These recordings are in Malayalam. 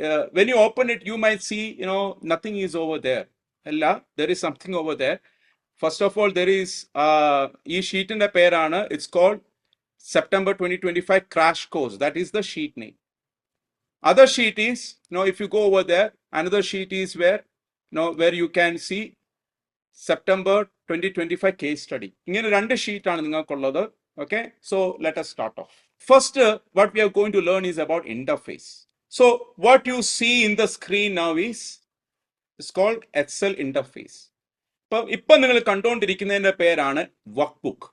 uh, when you open it, you might see, you know, nothing is over there. Allah, there is something over there. First of all, there is uh, ഈ ഷീറ്റിന്റെ പേരാണ് it's called September twenty twenty five crash course that is the sheet name other sheet is no if you go over there another sheet is where no where you can see September twenty twenty five case study ഇങ്ങനെ രണ്ട് ഷീറ്റാണ് നിങ്ങൾക്കുള്ളത് okay so let us start off first uh, what we are going to learn is about interface So what you see in the screen now is it's called excel interface. ഇപ്പം ഇപ്പം നിങ്ങൾ കണ്ടുകൊണ്ടിരിക്കുന്നതിന്റെ പേരാണ് work book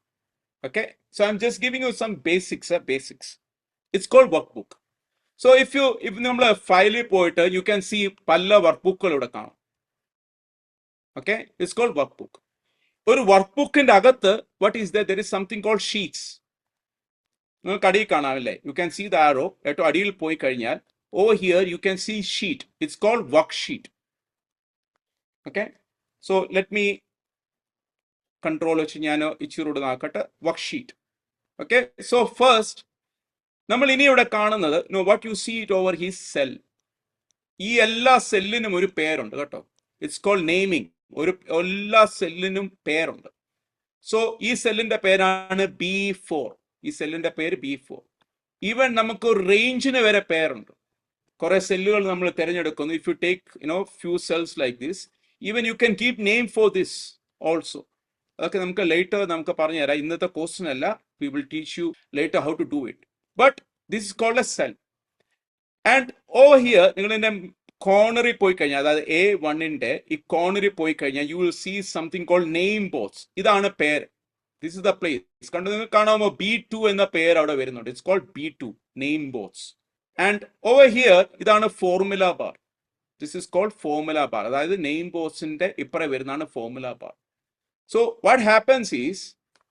okay so I am just giving you some basics basics it's called work book so if you if നമ്മൾ ഫയലിൽ പോയിട്ട് യു ക്യാൻ സി പല വർക്ക് ബുക്കുകൾ ഇവിടെ കാണും. Okay it's called work book ഒരു വർക്ക് ബുക്കിന്റെ അകത്ത് what is there is something called sheets നിങ്ങൾക്ക് അടിയിൽ കാണാമല്ലേ you can see the arrow ഏറ്റവും അടിയിൽ പോയി കഴിഞ്ഞാൽ ഓ here, you can see sheet. It's called worksheet. Okay. So let me control ഇച്ചിരൂടെ നോക്കട്ടെ. Work sheet okay so first നമ്മൾ ഇനി ഇവിടെ കാണുന്നത് no what you see it over his cell ഈ എല്ലാ സെല്ലിനും ഒരു പേരുണ്ട് കേട്ടോ. ഇറ്റ്സ് കോൾ നെയ്മിങ് ഒരു എല്ലാ സെല്ലിനും പേരുണ്ട്. സോ ഈ സെല്ലിന്റെ പേരാണ് ബി ഫോർ ഈ സെല്ലിന്റെ പേര് ബി ഫോർ ഈവൻ നമുക്ക് റേഞ്ചിന് വരെ പേരുണ്ട്. കുറെ സെല്ലുകൾ നമ്മൾ തിരഞ്ഞെടുക്കുന്നു. If you take you know few cells like this even you can keep name for this also അതൊക്കെ നമുക്ക് ലേറ്റർ നമുക്ക് പറഞ്ഞു തരാം. ഇന്നത്തെ ക്വസ്റ്റൻ അല്ല. We will teach you later how to do it but this is called a cell and over here നിങ്ങൾ എന്റെ കോർണറിൽ പോയി കഴിഞ്ഞാൽ അതായത് എ വണ്ണിന്റെ ഈ കോർണറിൽ പോയി കഴിഞ്ഞാൽ you will see something called name box ഇതാണ് പേര്. ദിസ് ഇസ് ദ പ്ലേസ് കണ്ടു നിങ്ങൾ കാണാമോ? ബി ടു എന്ന പേര് അവിടെ വരുന്നുണ്ട്. It's called B to name box and over here ഇതാണ് formula bar this is called formula bar അതായത് നെയിം ബോസിന്റെ ഇപ്പറെ വരുന്നതാണ് formula bar so what happens is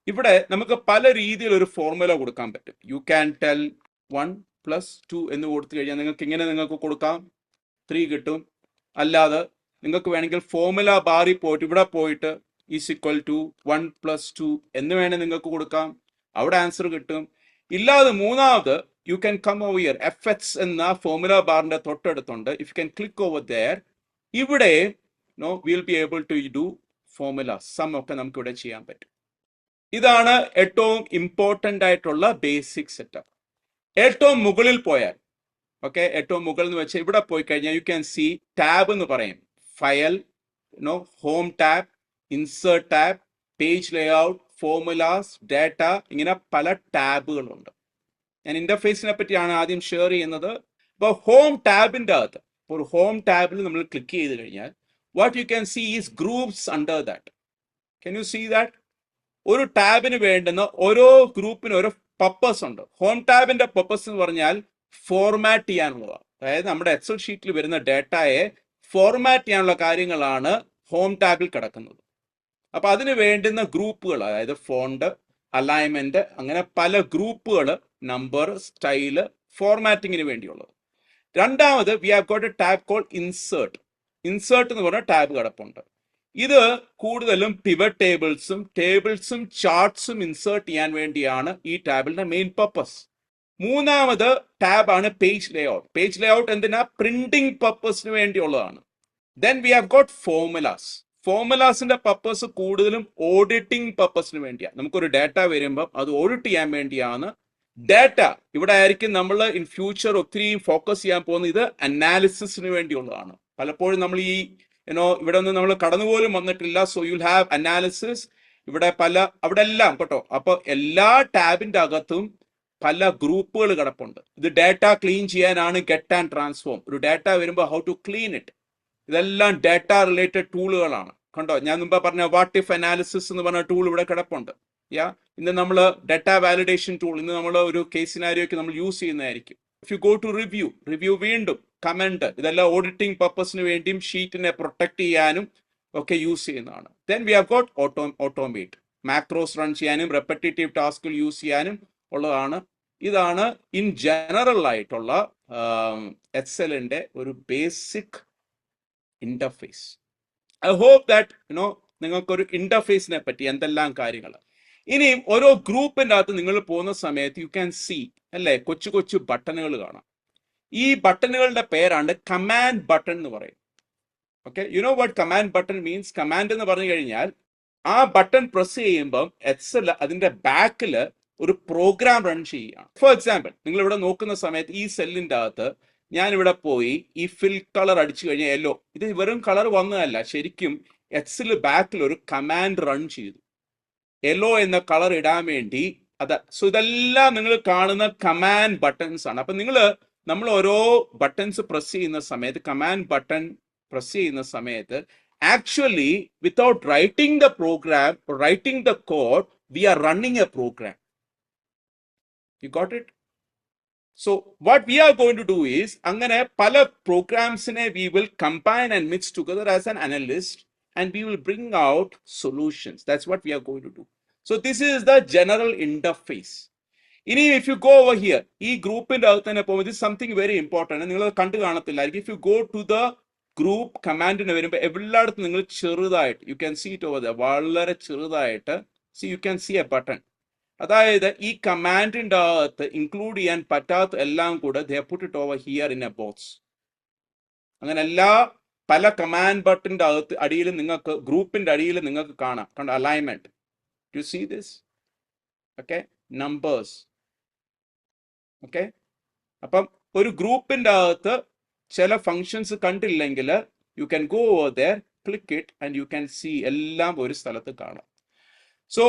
ഇവിടെ നമുക്ക് പല രീതിയിൽ ഒരു ഫോർമുല കൊടുക്കാൻ പറ്റും. You can tell one plus two എന്ന് കൊടുത്തു കഴിഞ്ഞാൽ നിങ്ങൾക്ക് ഇങ്ങനെ നിങ്ങൾക്ക് കൊടുക്കാം? ത്രീ കിട്ടും. അല്ലാതെ നിങ്ങൾക്ക് വേണമെങ്കിൽ ഫോർമുല ബാറിൽ പോയിട്ട് ഇവിടെ പോയിട്ട് is equal to one plus two എന്ന് വേണേൽ നിങ്ങൾക്ക് കൊടുക്കാം. അവിടെ ആൻസർ കിട്ടും. ഇല്ലാതെ മൂന്നാമത് can come over here F X എന്ന ഫോർമുല ബാറിന്റെ തൊട്ടടുത്തുണ്ട്. If can click over there ഇവിടെ no will be able to do formula some ഒക്കെ നമുക്ക് ഇവിടെ ചെയ്യാൻ പറ്റും. ഇതാണ് ഏറ്റവും ഇമ്പോർട്ടന്റ് ആയിട്ടുള്ള ബേസിക് സെറ്റപ്പ് ഏറ്റവും മുകളിൽ പോയാൽ ഓക്കെ ഏറ്റവും മുകളിൽ എന്ന് വെച്ചാൽ ഇവിടെ പോയി കഴിഞ്ഞാൽ യു ക്യാൻ സി ടാബ് എന്ന് പറയും. File no home tab insert tab page layout formulas data ഇങ്ങനെ പല ടാബുകളുണ്ട് ഞാൻ ഇന്റർഫേസിനെ പറ്റിയാണ് ആദ്യം ഷെയർ ചെയ്യുന്നത്. അപ്പോൾ ഹോം ടാബിന്റെ അകത്ത് ഒരു ഹോം ടാബിൽ നമ്മൾ ക്ലിക്ക് ചെയ്ത് കഴിഞ്ഞാൽ what you can see is groups under that can you see that ഒരു ടാബിന് വേണ്ടുന്ന ഓരോ ഗ്രൂപ്പിന് ഓരോ പർപ്പസ് ഉണ്ട്. ഹോം ടാബിന്റെ പർപ്പസ് എന്ന് പറഞ്ഞാൽ ഫോർമാറ്റ് ചെയ്യാനുള്ളതാണ് അതായത് നമ്മുടെ എക്സൽ ഷീറ്റിൽ വരുന്ന ഡേറ്റയെ ഫോർമാറ്റ് ചെയ്യാനുള്ള കാര്യങ്ങളാണ് ഹോം ടാബിൽ കിടക്കുന്നത്. അപ്പോൾ അതിന് വേണ്ടുന്ന ഗ്രൂപ്പുകൾ അതായത് ഫോണ്ട് അലൈൻമെന്റ് അങ്ങനെ പല ഗ്രൂപ്പുകൾ നമ്പർ സ്റ്റൈൽ ഫോർമാറ്റിങ്ങിന് വേണ്ടിയുള്ളത്. രണ്ടാമത് we have got a tab call insert insert എന്ന് പറഞ്ഞ ടാബ് കിടപ്പുണ്ട്. ഇത് കൂടുതലും പിവറ്റ് ടേബിൾസും ടേബിൾസും ചാർട്ട്സും ഇൻസേർട്ട് ചെയ്യാൻ വേണ്ടിയാണ് ഈ ടാബിളിന്റെ മെയിൻ പർപ്പസ് മൂന്നാമത് ടാബ് ആണ് പേജ് ലേഔട്ട് പേജ് ലേഔട്ട് എന്തിനാ? പ്രിന്റിംഗ് പർപ്പസിന് വേണ്ടിയുള്ളതാണ്. Then we have got formulas ഫോർമുലാസിന്റെ purpose കൂടുതലും ഓഡിറ്റിംഗ് പർപ്പസിന് വേണ്ടിയാണ് നമുക്കൊരു ഡാറ്റ വരുമ്പം അത് ഓഡിറ്റ് ചെയ്യാൻ വേണ്ടിയാണ്. ഡാറ്റ ഇവിടെ ആയിരിക്കും നമ്മൾ ഇൻ ഫ്യൂച്ചർ ഒത്തിരി ഫോക്കസ് ചെയ്യാൻ പോകുന്നത് ഇത് അനാലിസിസിന് വേണ്ടിയുള്ളതാണ്. പലപ്പോഴും നമ്മൾ ഈ യുനോ ഇവിടെ നിന്ന് നമ്മൾ കടന്നുപോലും വന്നിട്ടില്ല സോ യുൽ ഹാവ് അനാലിസിസ് ഇവിടെ പല അവിടെ എല്ലാം കേട്ടോ. അപ്പൊ എല്ലാ ടാബിന്റെ അകത്തും പല ഗ്രൂപ്പുകൾ കിടപ്പുണ്ട്. ഇത് ഡാറ്റ ക്ലീൻ ചെയ്യാനാണ് ഗെറ്റ് ആൻഡ് ട്രാൻസ്ഫോം. ഒരു ഡാറ്റ വരുമ്പോൾ ഹൗ ടു ക്ലീൻ ഇറ്റ് ഇതെല്ലാം ഡാറ്റ റിലേറ്റഡ് ടൂളുകളാണ് കണ്ടോ? ഞാൻ മുമ്പ് പറഞ്ഞ വാട്ട് ഇഫ് അനാലിസിസ് എന്ന് പറഞ്ഞ ടൂൾ ഇവിടെ കിടപ്പുണ്ട്. യാ? ഇന്ന് നമ്മൾ ഡാറ്റ വാലിഡേഷൻ ടൂൾ ഇന്ന് നമ്മൾ ഒരു കേസിനാരിയൊക്കെ നമ്മൾ യൂസ് ചെയ്യുന്നതായിരിക്കും. If you go to review review വീണ്ടും കമന്റ് ഇതെല്ലാം ഓഡിറ്റിംഗ് പർപ്പസിന് വേണ്ടിയും ഷീറ്റിനെ പ്രൊട്ടക്ട് ചെയ്യാനും ഒക്കെ യൂസ് ചെയ്യുന്നതാണ്. Then we have got auto automate macros run ചെയ്യാനും റെപ്പറ്റേറ്റീവ് ടാസ്കുകൾ യൂസ് ചെയ്യാനും ഉള്ളതാണ്. ഇതാണ് ഇൻ ജനറൽ ആയിട്ടുള്ള എക്സലിന്റെ ഒരു basic interface I hope that you know നിങ്ങൾക്കൊരു ഇന്റർഫേസിനെ പറ്റി എന്തെല്ലാം കാര്യങ്ങൾ. ഇനിയും ഓരോ ഗ്രൂപ്പിന്റെ അകത്ത് നിങ്ങൾ പോകുന്ന സമയത്ത് യു ക്യാൻ സീ അല്ലേ? കൊച്ചു കൊച്ചു ബട്ടണുകൾ കാണാം. ഈ ബട്ടണുകളുടെ പേരാണ് കമാൻഡ് ബട്ടൺ എന്ന് പറയും. Okay you know what command button means command എന്ന് പറഞ്ഞു കഴിഞ്ഞാൽ ആ ബട്ടൺ പ്രസ് ചെയ്യുമ്പം എക്സൽ അതിന്റെ ബാക്കിൽ ഒരു പ്രോഗ്രാം റൺ ചെയ്യുകയാണ്. ഫോർ എക്സാമ്പിൾ നിങ്ങൾ ഇവിടെ നോക്കുന്ന സമയത്ത് ഈ സെല്ലിന്റെ അകത്ത് ഞാൻ ഇവിടെ പോയി ഈ ഫിൽ കളർ അടിച്ചു കഴിഞ്ഞാൽ യെല്ലോ ഇത് വെറും കളർ വന്നതല്ല ശരിക്കും എക്സിൽ ബാക്കിൽ ഒരു കമാൻഡ് റൺ ചെയ്തു. യെല്ലോ എന്ന കളർ ഇടാൻ വേണ്ടി അത് സോ ഇതെല്ലാം നിങ്ങൾ കാണുന്ന കമാൻഡ് ബട്ടൺസ് ആണ്. അപ്പൊ നിങ്ങൾ നമ്മൾ ഓരോ ബട്ടൺസ് പ്രസ് ചെയ്യുന്ന സമയത്ത് കമാൻഡ് ബട്ടൺ പ്രസ് ചെയ്യുന്ന സമയത്ത് actually without writing the program writing the code we are running a program you got it so what we are going to do is അങ്ങനെ പല പ്രോഗ്രാംസിനെ we will combine and mix together as an analyst and we will bring out solutions that's what we are going to do so this is the general interface. ഇനി if you go over here ഈ ഗ്രൂപ്പിന്റെ അകത്ത് തന്നെ പോകുമ്പോൾ ഇത് സംതിങ് വെരി ഇമ്പോർട്ടന്റ് നിങ്ങൾ കണ്ടു കാണത്തില്ലായിരിക്കും if you go to the group കമാൻഡിന് വരുമ്പോൾ എല്ലായിടത്തും നിങ്ങൾ ചെറുതായിട്ട് you can see it over the വളരെ ചെറുതായിട്ട് see you can see a button അതായത് ഈ കമാൻഡിന്റെ അകത്ത് ഇൻക്ലൂഡ് ചെയ്യാൻ പറ്റാത്ത എല്ലാം കൂടെ they put it over here in a box അങ്ങനെ എല്ലാ പല കമാൻഡ് ബട്ടിന്റെ അകത്ത് അടിയിൽ നിങ്ങൾക്ക് ഗ്രൂപ്പിന്റെ അടിയിൽ നിങ്ങൾക്ക് കാണാം. കണ്ട? Alignment to see this okay numbers okay അപ്പം ഒരു ഗ്രൂപ്പിന്റെ അകത്ത് ചില ഫങ്ഷൻസ് കണ്ടില്ലെങ്കിൽ you can go over there click it and you can see എല്ലാം ഒരു സ്ഥലത്ത് കാണാം. So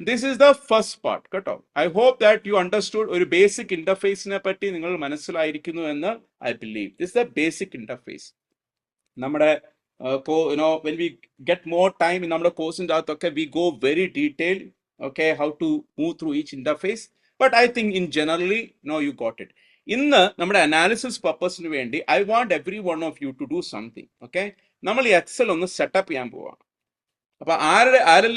this is the first part കേട്ടോ. I hope that you understood ഒരു ബേസിക് ഇന്റർഫേസിനെ പറ്റി നിങ്ങൾ മനസ്സിലായിരിക്കുന്നു എന്ന് I believe this the basic interface നമ്മുടെ you know when we get more time നമ്മുടെ കോഴ്സിന്റെ അകത്തൊക്കെ we go very detail okay how to move through each interface but I think in generally no you got it ഇന്ന് നമ്മുടെ അനാലിസിസ് പർപ്പസിന് വേണ്ടി I want every one of you to do something okay നമ്മൾ ഈ എക്സൽ ഒന്ന് സെറ്റപ്പ് ചെയ്യാൻ പോവാം അപ്പൊ ആരുടെ ആരെല്ലാം